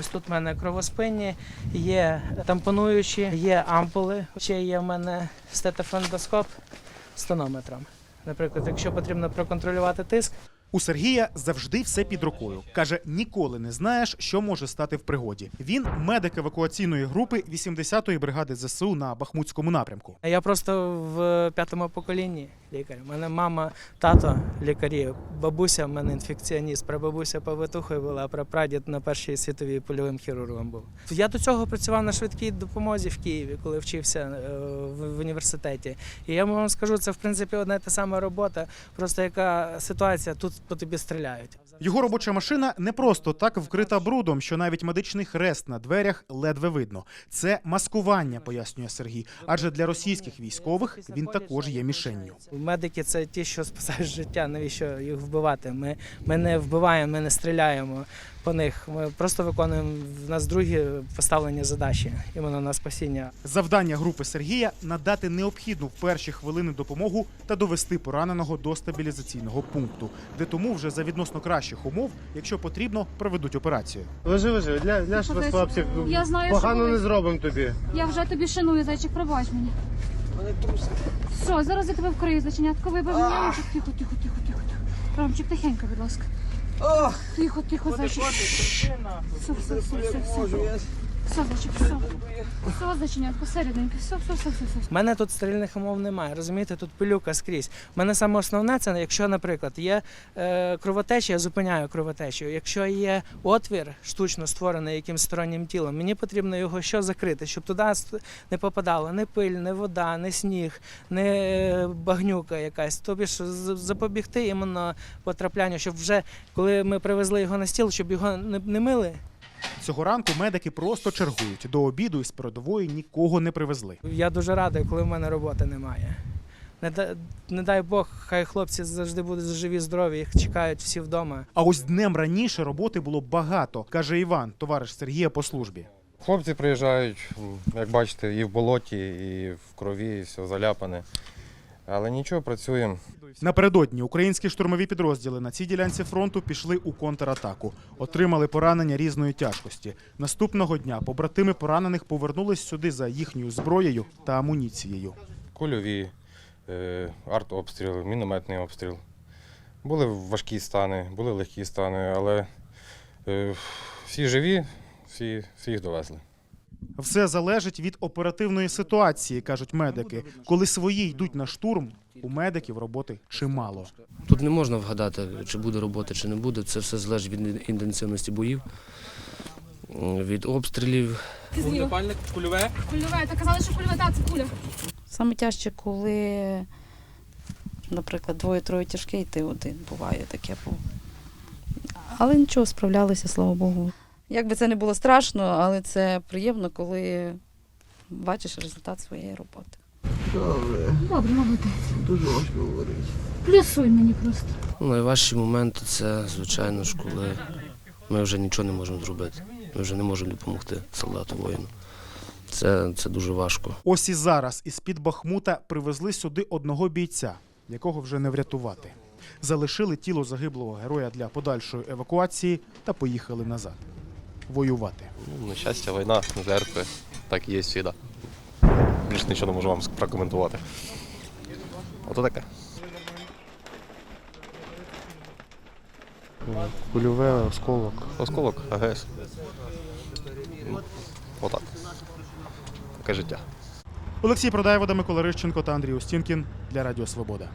Ось тут в мене кровоспинні, є тампонуючі, є ампули. Ще є в мене стетофондоскоп з тонометром. Наприклад, якщо потрібно проконтролювати тиск, У Сергія завжди все під рукою. Каже, ніколи не знаєш, що може стати в пригоді. Він медик евакуаційної групи 80-ї бригади ЗСУ на Бахмутському напрямку. Я просто в п'ятому поколінні лікар. У мене мама, тато лікарі, бабуся в мене інфекціоніст, прабабуся повитухою була, прапрадід на першій світовій польовим хірургом був. Я до цього працював на швидкій допомозі в Києві, коли вчився е, в, університеті. І я вам скажу, це в принципі одна та сама робота, просто яка ситуація, тут по тобі стріляють. Його робоча машина не просто так вкрита брудом, що навіть медичний хрест на дверях ледве видно. Це маскування, пояснює Сергій. Адже для російських військових він також є мішенню. Медики це ті, що спасають життя. Навіщо їх вбивати? Ми, ми не вбиваємо, ми не стріляємо по них. Ми просто виконуємо в нас другі поставлені задачі іменно на спасіння. Завдання групи Сергія надати необхідну в перші хвилини допомогу та довести пораненого до стабілізаційного пункту, де тому вже за відносно кращих умов, якщо потрібно, проведуть операцію. Лежи, лежи, ля, ляж Що ти? розслабся. Я знаю, що Погано ви- не зробимо тобі. Я вже тобі шаную, зайчик, пробач мені. Все, зараз я тебе вкрию, заченятко, Вибив мене. Тихо, тихо, тихо, тихо, тихо. Ромчик, тихенько, будь ласка. Тихо, тихо, зайчик. Все, все, все, все, все. Все, зайчик, все. Все, заченятко, серединки, все, все, все, все. У мене тут стерильних умов немає. Розумієте, тут пилюка скрізь. У мене саме основне це, якщо, наприклад, є е, кровотеча, я зупиняю кровотечу. Якщо є отвір штучно створений якимсь стороннім тілом, мені потрібно його що закрити, щоб туди не попадало ні пиль, ні вода, ні сніг, ні е, багнюка якась. Тобі ж запобігти іменно потраплянню, щоб вже коли ми привезли його на стіл, щоб його не, не мили. Цього ранку медики просто чергують. До обіду із передової нікого не привезли. Я дуже радий, коли в мене роботи немає. Не, да- не дай Бог, хай хлопці завжди будуть живі, здорові, їх чекають всі вдома. А ось днем раніше роботи було багато, каже Іван, товариш Сергія по службі. Хлопці приїжджають, як бачите, і в болоті, і в крові, і все заляпане. Але нічого, працюємо. Напередодні українські штурмові підрозділи на цій ділянці фронту пішли у контратаку, отримали поранення різної тяжкості. Наступного дня побратими поранених повернулись сюди за їхньою зброєю та амуніцією. Кульові, е, артобстріл, мінометний обстріл. Були важкі стани, були легкі стани, але е, всі живі, всі, всі їх довезли. Все залежить від оперативної ситуації, кажуть медики. Коли свої йдуть на штурм, у медиків роботи чимало. Тут не можна вгадати, чи буде робота, чи не буде. Це все залежить від інтенсивності боїв, від обстрілів. Вогнепальник, кульове. Кульове, та казали, що кульове, так, це куля. Саме тяжче, коли, наприклад, двоє-троє тяжке, і ти один буває таке. Але нічого, справлялися, слава Богу. Як би це не було страшно, але це приємно, коли бачиш результат своєї роботи. Добре, Добре, молодець. Дуже важко говорити. Плюсуй мені просто. Ну, найважчі моменти це, звичайно ж, коли ми вже нічого не можемо зробити. Ми вже не можемо допомогти солдату воїну. Це, це дуже важко. Ось і зараз із під Бахмута привезли сюди одного бійця, якого вже не врятувати. Залишили тіло загиблого героя для подальшої евакуації та поїхали назад воювати. Ну, на щастя, війна, жертви, так і є завжди. Більше нічого не можу вам прокоментувати. Ото таке. Кульове, осколок. Осколок, АГС. Отак. Таке життя. Олексій Продаєвода, Микола Рищенко та Андрій Устінкін для Радіо Свобода.